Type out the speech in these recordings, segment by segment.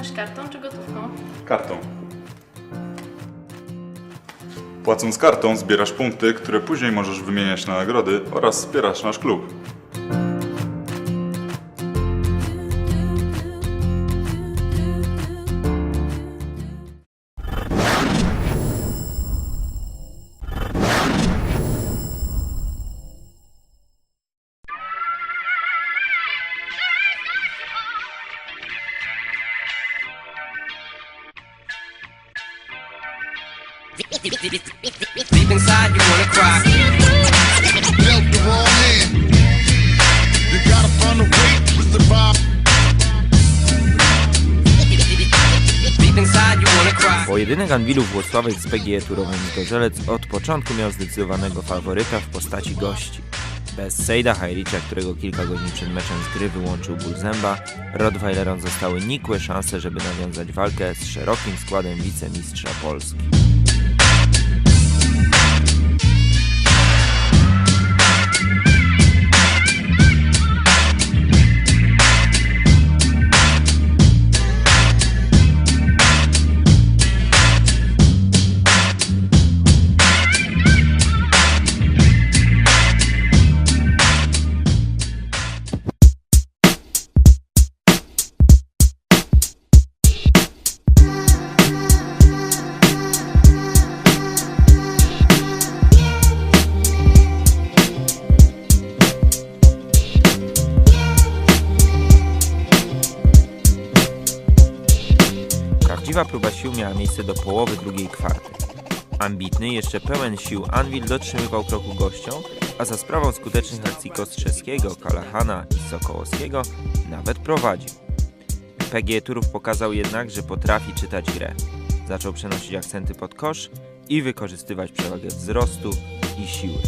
Płatność kartą czy gotówką? Kartą. Płacąc kartą zbierasz punkty, które później możesz wymieniać na nagrody oraz wspierasz nasz klub. Deep inside, you wanna cry. the wrong. You gotta find a way to survive. Pojedynek Włocławek z PGE Turowem Zgorzelec od początku miał zdecydowanego faworyta w postaci gości. Bez Sejda Hajricza, którego kilka godzin przed meczem z gry wyłączył ból zęba, Rottweilerom zostały nikłe szanse, żeby nawiązać walkę z szerokim składem wicemistrza Polski. Prawdziwa próba sił miała miejsce do połowy drugiej kwarty. Ambitny, jeszcze pełen sił, Anvil dotrzymywał kroku gościom, a za sprawą skutecznych akcji Kostrzeskiego, Kalahana i Sokołowskiego nawet prowadził. PG Turów pokazał jednak, że potrafi czytać grę. Zaczął przenosić akcenty pod kosz i wykorzystywać przewagę wzrostu i siły.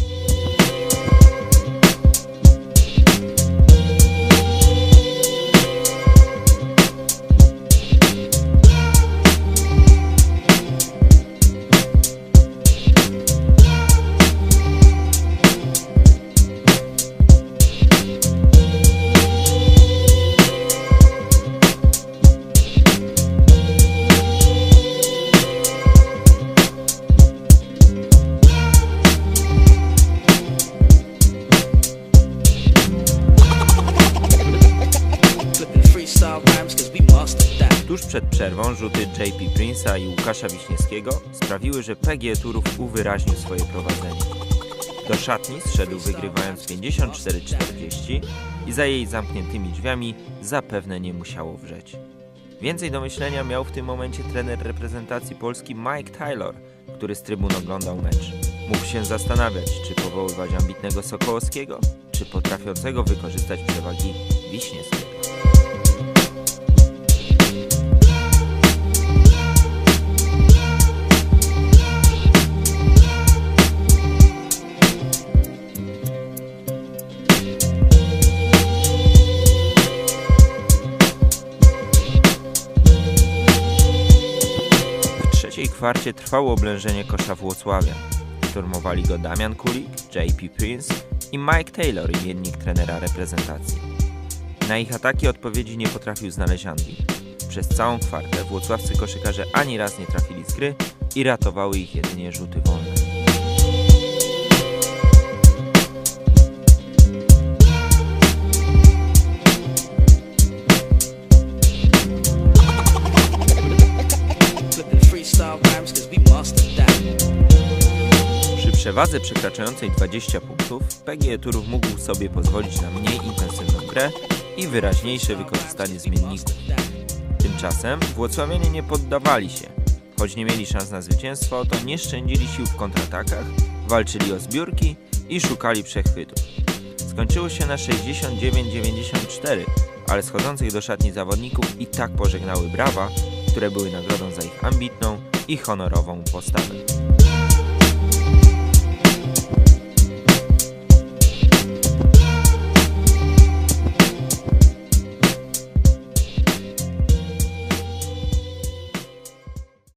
Tuż przed przerwą rzuty JP Prince'a i Łukasza Wiśniewskiego sprawiły, że PG Turów uwyraźnił swoje prowadzenie. Do szatni zszedł wygrywając 54-40 i za jej zamkniętymi drzwiami zapewne nie musiało wrzeć. Więcej do myślenia miał w tym momencie trener reprezentacji Polski Mike Taylor, który z trybun oglądał mecz. Mógł się zastanawiać, czy powoływać ambitnego Sokołowskiego, czy potrafiącego wykorzystać przewagi Wiśniewskiego. Kwarcie trwało oblężenie kosza Włocławia. Szturmowali go Damian Kulik, JP Prince i Mike Taylor, imiennik trenera reprezentacji. Na ich ataki odpowiedzi nie potrafił znaleźć Andy. Przez całą kwartę włocławscy koszykarze ani raz nie trafili z gry i ratowały ich jedynie rzuty wolne. Przy przewadze przekraczającej 20 punktów, PGE Turów mógł sobie pozwolić na mniej intensywną grę i wyraźniejsze wykorzystanie zmienników. Tymczasem Włocławianie nie poddawali się. Choć nie mieli szans na zwycięstwo, to nie szczędzili sił w kontratakach, walczyli o zbiórki i szukali przechwytów. Skończyło się na 69-94, ale schodzących do szatni zawodników i tak pożegnały brawa, które były nagrodą za ich ambitną i honorową postawę.